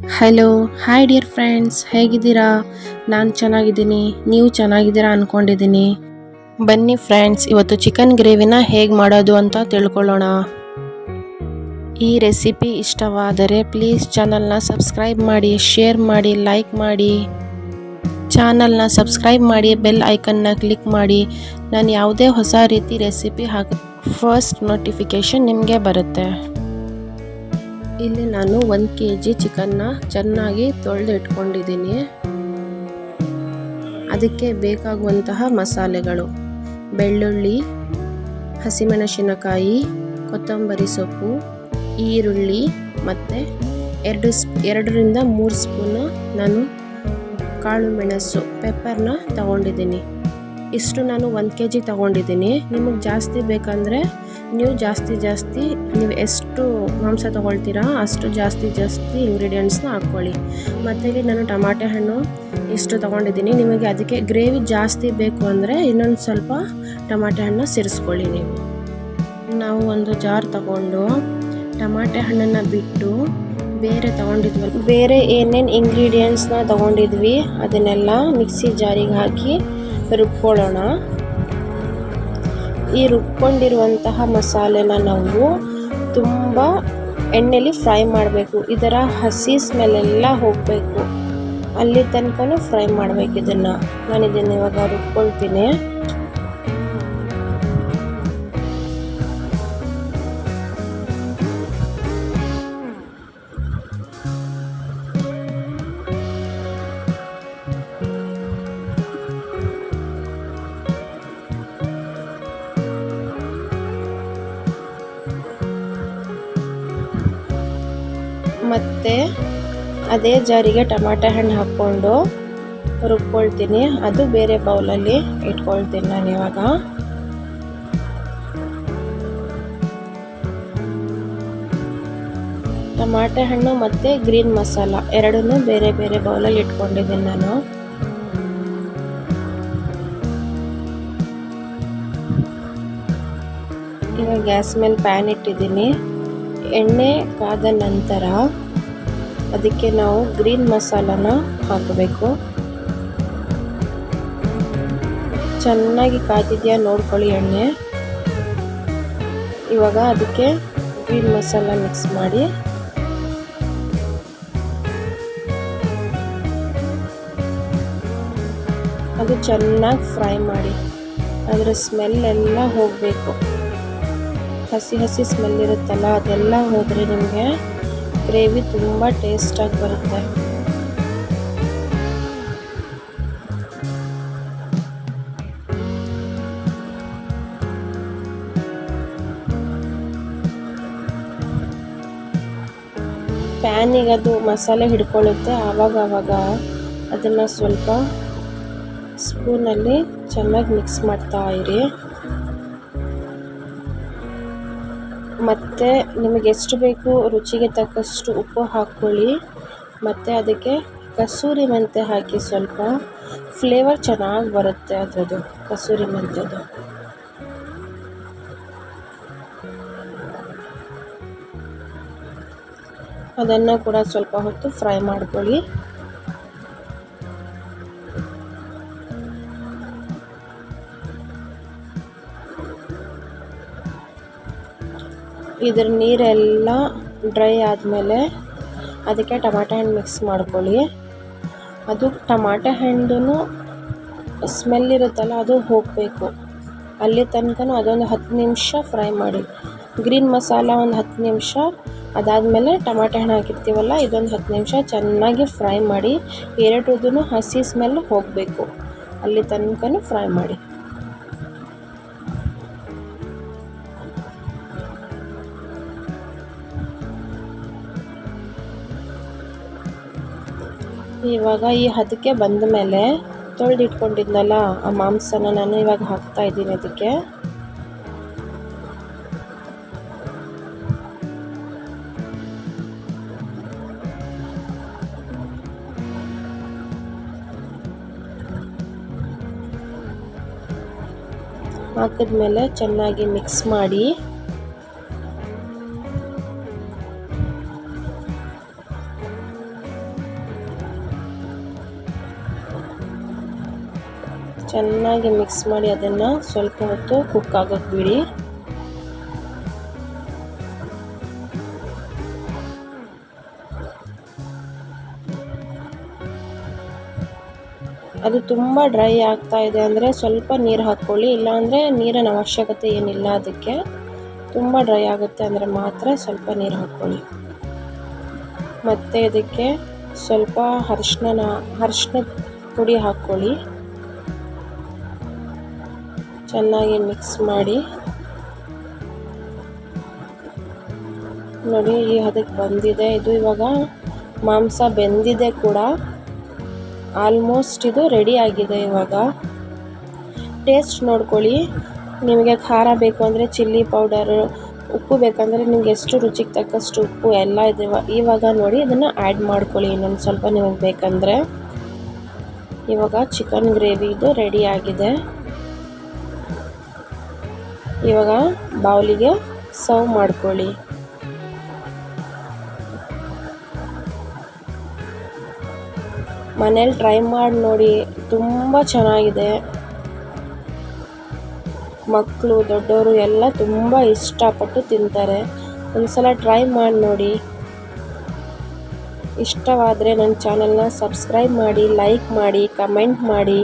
Hello hi dear friends ಹೇಗಿದ್ದೀರಾ? ನಾನು ಚೆನ್ನಾಗಿದ್ದೀನಿ, ನೀವು ಚೆನ್ನಾಗಿದ್ದೀರಾ ಅಂದ್ಕೊಂಡಿದ್ದೀನಿ ಬನ್ನಿ ಫ್ರೆಂಡ್ಸ್ ಇವತ್ತು ಚಿಕನ್ ಗ್ರೇವಿನ ಹೇಗೆ ಮಾಡೋದು ಅಂತ ತಿಳ್ಕೊಳ್ಳೋಣ. ಈ ರೆಸಿಪಿ ಇಷ್ಟವಾದರೆ ಪ್ಲೀಸ್ ಚಾನಲ್ನ ಸಬ್ಸ್ಕ್ರೈಬ್ ಮಾಡಿ ಶೇರ್ ಮಾಡಿ ಲೈಕ್ ಮಾಡಿ. ಚಾನಲ್ನ ಸಬ್ಸ್ಕ್ರೈಬ್ ಮಾಡಿ ಬೆಲ್ ಐಕನ್ನ ಕ್ಲಿಕ್ ಮಾಡಿ. ನಾನು ಯಾವುದೇ ಹೊಸ ರೀತಿ ರೆಸಿಪಿ ಹಾಕಿ ಫಸ್ಟ್ ನೋಟಿಫಿಕೇಷನ್ ನಿಮಗೆ ಬರುತ್ತೆ. ಇಲ್ಲಿ ನಾನು ಒಂದು ಕೆ ಜಿ ಚಿಕನ್ನ ಚೆನ್ನಾಗಿ ತೊಳೆದು ಇಟ್ಕೊಂಡಿದ್ದೀನಿ ಅದಕ್ಕೆ ಬೇಕಾಗುವಂತಹ ಮಸಾಲೆಗಳು. ಬೆಳ್ಳುಳ್ಳಿ, ಹಸಿಮೆಣಸಿನಕಾಯಿ, ಕೊತ್ತಂಬರಿ ಸೊಪ್ಪು, ಈರುಳ್ಳಿ ಮತ್ತು ಎರಡು ಸ್ಪ್, ಎರಡರಿಂದ ಮೂರು ಸ್ಪೂನು ನಾನು ಕಾಳು ಮೆಣಸು ಪೆಪ್ಪರ್ನ ತಗೊಂಡಿದ್ದೀನಿ. ಇಷ್ಟು ನಾನು ಒಂದು ಕೆ ಜಿ ತಗೊಂಡಿದ್ದೀನಿ. ನಿಮಗೆ ಜಾಸ್ತಿ ಬೇಕಂದರೆ ನೀವು ಜಾಸ್ತಿ ಜಾಸ್ತಿ ನೀವು ಎಷ್ಟು ಮಾಂಸ ತೊಗೊಳ್ತೀರಾ ಅಷ್ಟು ಜಾಸ್ತಿ ಜಾಸ್ತಿ ಇಂಗ್ರೀಡಿಯೆಂಟ್ಸ್ನ ಹಾಕ್ಕೊಳ್ಳಿ. ಮತ್ತು ಇಲ್ಲಿ ನಾನು ಟಮಾಟೆ ಹಣ್ಣು ಇಷ್ಟು ತೊಗೊಂಡಿದ್ದೀನಿ. ನಿಮಗೆ ಅದಕ್ಕೆ ಗ್ರೇವಿ ಜಾಸ್ತಿ ಬೇಕು ಅಂದರೆ ಇನ್ನೊಂದು ಸ್ವಲ್ಪ ಟಮಾಟೆ ಹಣ್ಣು ಸೇರಿಸ್ಕೊಳ್ಳಿ ನೀವು. ನಾವು ಒಂದು ಜಾರ್ ತಗೊಂಡು ಟಮಾಟೆ ಹಣ್ಣನ್ನು ಬಿಟ್ಟು ಬೇರೆ ತೊಗೊಂಡಿದ್ವಿ. ಬೇರೆ ಏನೇನು ಇಂಗ್ರೀಡಿಯೆಂಟ್ಸ್ನ ತೊಗೊಂಡಿದ್ವಿ ಅದನ್ನೆಲ್ಲ ಮಿಕ್ಸಿ ಜಾರಿಗೆ ಹಾಕಿ ರುಬ್ಕೊಳ್ಳೋಣ. ಈ ರುಬ್ಕೊಂಡಿರುವಂತಹ ಮಸಾಲೆನ ನಾವು ತುಂಬ ಎಣ್ಣೆಲಿ ಫ್ರೈ ಮಾಡಬೇಕು. ಇದರ ಹಸಿ ಸ್ಮೆಲ್ಲೆಲ್ಲ ಹೋಗಬೇಕು. ಅಲ್ಲಿ ತನಕ ಫ್ರೈ ಮಾಡಬೇಕು ಇದನ್ನು. ನಾನು ಇವಾಗ ರುಬ್ಕೊಳ್ತೀನಿ. ಮತ್ತು ಅದೇ ಜಾರಿಗೆ ಟಮಾಟೆ ಹಣ್ಣು ಹಾಕ್ಕೊಂಡು ರುಬ್ಕೊಳ್ತೀನಿ. ಅದು ಬೇರೆ ಬೌಲಲ್ಲಿ ಇಟ್ಕೊಳ್ತೀನಿ ನಾನು ಇವಾಗ. ಟಮಾಟೆ ಹಣ್ಣು ಮತ್ತು ಗ್ರೀನ್ ಮಸಾಲ ಎರಡನ್ನೂ ಬೇರೆ ಬೇರೆ ಬೌಲಲ್ಲಿ ಇಟ್ಕೊಂಡಿದ್ದೀನಿ ನಾನು. ಇವಾಗ ಗ್ಯಾಸ್ ಮೇಲೆ ಪ್ಯಾನ್ ಇಟ್ಟಿದ್ದೀನಿ. ಎಣ್ಣೆ ಕಾದ ನಂತರ ಅದಕ್ಕೆ ನಾವು ಗ್ರೀನ್ ಮಸಾಲಾನ ಹಾಕಬೇಕು. ಚೆನ್ನಾಗಿ ಕಾದಿದೆಯಾ ನೋಡ್ಕೊಳ್ಳಿ ಎಣ್ಣೆ. ಇವಾಗ ಅದಕ್ಕೆ ಗ್ರೀನ್ ಮಸಾಲ ಮಿಕ್ಸ್ ಮಾಡಿ. ಅದು ಚೆನ್ನಾಗಿ ಫ್ರೈ ಮಾಡಿ. ಅದರ ಸ್ಮೆಲ್ ಎಲ್ಲ ಹೋಗಬೇಕು. ಹಸಿ ಹಸಿ ಸ್ಮೆಲ್ ಇರುತ್ತಲ್ಲ ಅದೆಲ್ಲ ಹೋದರೆ ನಿಮಗೆ ಗ್ರೇವಿ ತುಂಬ ಟೇಸ್ಟಾಗಿ ಬರುತ್ತೆ. ಪ್ಯಾನಿಗೆ ಅದು ಮಸಾಲೆ ಹಿಡ್ಕೊಳ್ಳುತ್ತೆ. ಆವಾಗ ಆವಾಗ ಅದನ್ನು ಸ್ವಲ್ಪ ಸ್ಪೂನಲ್ಲಿ ಚೆನ್ನಾಗಿ ಮಿಕ್ಸ್ ಮಾಡ್ತಾ ಇರಿ. ಮತ್ತು ನಿಮಗೆ ಎಷ್ಟು ಬೇಕು ರುಚಿಗೆ ತಕ್ಕಷ್ಟು ಉಪ್ಪು ಹಾಕ್ಕೊಳ್ಳಿ. ಮತ್ತು ಅದಕ್ಕೆ ಕಸೂರಿ ಮೆಂತ್ಯ ಹಾಕಿ ಸ್ವಲ್ಪ ಫ್ಲೇವರ್ ಚೆನ್ನಾಗಿ ಬರುತ್ತೆ ಅದರದ್ದು, ಕಸೂರಿ ಮೆಂತ್ಯದು ಅದನ್ನು ಕೂಡ ಸ್ವಲ್ಪ ಹೊತ್ತು ಫ್ರೈ ಮಾಡ್ಕೊಳ್ಳಿ. ಇದ್ರ ನೀರೆಲ್ಲ ಡ್ರೈ ಆದಮೇಲೆ ಅದಕ್ಕೆ ಟಮಾಟೆ ಹಣ್ಣು ಮಿಕ್ಸ್ ಮಾಡ್ಕೊಳ್ಳಿ. ಅದು ಟಮಾಟೆ ಹಣ್ಣು ಸ್ಮೆಲ್ ಇರುತ್ತಲ್ಲ ಅದು ಹೋಗಬೇಕು. ಅಲ್ಲಿ ತನಕ ಅದೊಂದು ಹತ್ತು ನಿಮಿಷ ಫ್ರೈ ಮಾಡಿ. ಗ್ರೀನ್ ಮಸಾಲ ಒಂದು ಹತ್ತು ನಿಮಿಷ, ಅದಾದಮೇಲೆ ಟಮಾಟೆ ಹಣ್ಣು ಹಾಕಿರ್ತೀವಲ್ಲ ಇದೊಂದು ಹತ್ತು ನಿಮಿಷ ಚೆನ್ನಾಗಿ ಫ್ರೈ ಮಾಡಿ ಎರಡರದ್ದು ಹಸಿ ಸ್ಮೆಲ್ ಹೋಗಬೇಕು. ಅಲ್ಲಿ ತನಕ ಫ್ರೈ ಮಾಡಿ. ಇವಾಗ ಈ ಹದಕ್ಕೆ ಬಂದ ಮೇಲೆ ತೊಳೆದಿಟ್ಕೊಂಡಿದ್ನಲ್ಲ ಆ ಮಾಂಸನ ನಾನು ಇವಾಗ ಹಾಕ್ತಾ ಇದ್ದೀನಿ ಅದಕ್ಕೆ. ಹಾಕಿದ್ಮೇಲೆ ಚೆನ್ನಾಗಿ ಮಿಕ್ಸ್ ಮಾಡಿ ಚೆನ್ನಾಗಿ ಮಿಕ್ಸ್ ಮಾಡಿ ಅದನ್ನು ಸ್ವಲ್ಪ ಹೊತ್ತು ಕುಕ್ ಆಗೋಕ್ಕೆ ಬಿಡಿ. ಅದು ತುಂಬ ಡ್ರೈ ಆಗ್ತಾ ಇದೆ ಅಂದರೆ ಸ್ವಲ್ಪ ನೀರು ಹಾಕ್ಕೊಳ್ಳಿ ಇಲ್ಲಾಂದರೆ ನೀರಿನ ಅವಶ್ಯಕತೆ ಏನಿಲ್ಲ ಅದಕ್ಕೆ. ತುಂಬ ಡ್ರೈ ಆಗುತ್ತೆ ಅಂದರೆ ಮಾತ್ರ ಸ್ವಲ್ಪ ನೀರು ಹಾಕ್ಕೊಳ್ಳಿ ಮತ್ತು ಇದಕ್ಕೆ ಸ್ವಲ್ಪ ಅರ್ಶಿನ ಅರ್ಶಿನ ಪುಡಿ ಹಾಕ್ಕೊಳ್ಳಿ ಚೆನ್ನಾಗಿ ಮಿಕ್ಸ್ ಮಾಡಿ. ನೋಡಿ, ಈ ಅದಕ್ಕೆ ಬಂದಿದೆ. ಇದು ಇವಾಗ ಮಾಂಸ ಬೆಂದಿದೆ ಕೂಡ. ಆಲ್ಮೋಸ್ಟ್ ಇದು ರೆಡಿ ಆಗಿದೆ ಇವಾಗ. ಟೇಸ್ಟ್ ನೋಡ್ಕೊಳ್ಳಿ. ನಿಮಗೆ ಖಾರ ಬೇಕು ಅಂದರೆ ಚಿಲ್ಲಿ ಪೌಡರ್ ಉಪ್ಪು ಬೇಕಂದರೆ ನಿಮ್ಗೆ ಎಷ್ಟು ರುಚಿಗೆ ತಕ್ಕಷ್ಟು ಉಪ್ಪು, ಎಲ್ಲ ಇದೆ ಇವಾಗ ನೋಡಿ, ಇದನ್ನು ಆ್ಯಡ್ ಮಾಡ್ಕೊಳ್ಳಿ. ಇನ್ನೊಂದು ಸ್ವಲ್ಪ ನಿಮಗೆ ಬೇಕಂದರೆ. ಇವಾಗ ಚಿಕನ್ ಗ್ರೇವಿ ಇದು ರೆಡಿ ಆಗಿದೆ. ಇವಾಗ ಬೌಲಿಗೆ ಸರ್ವ್ ಮಾಡ್ಕೊಳ್ಳಿ. ಮನೇಲಿ ಟ್ರೈ ಮಾಡಿ ನೋಡಿ, ತುಂಬ ಚೆನ್ನಾಗಿದೆ. ಮಕ್ಕಳು ದೊಡ್ಡವರು ಎಲ್ಲ ತುಂಬ ಇಷ್ಟಪಟ್ಟು ತಿಂತಾರೆ. ಒಂದ್ಸಲ ಟ್ರೈ ಮಾಡಿ ನೋಡಿ. ಇಷ್ಟವಾದರೆ ನನ್ನ ಚಾನಲ್ನ ಸಬ್ಸ್ಕ್ರೈಬ್ ಮಾಡಿ ಲೈಕ್ ಮಾಡಿ ಕಮೆಂಟ್ ಮಾಡಿ.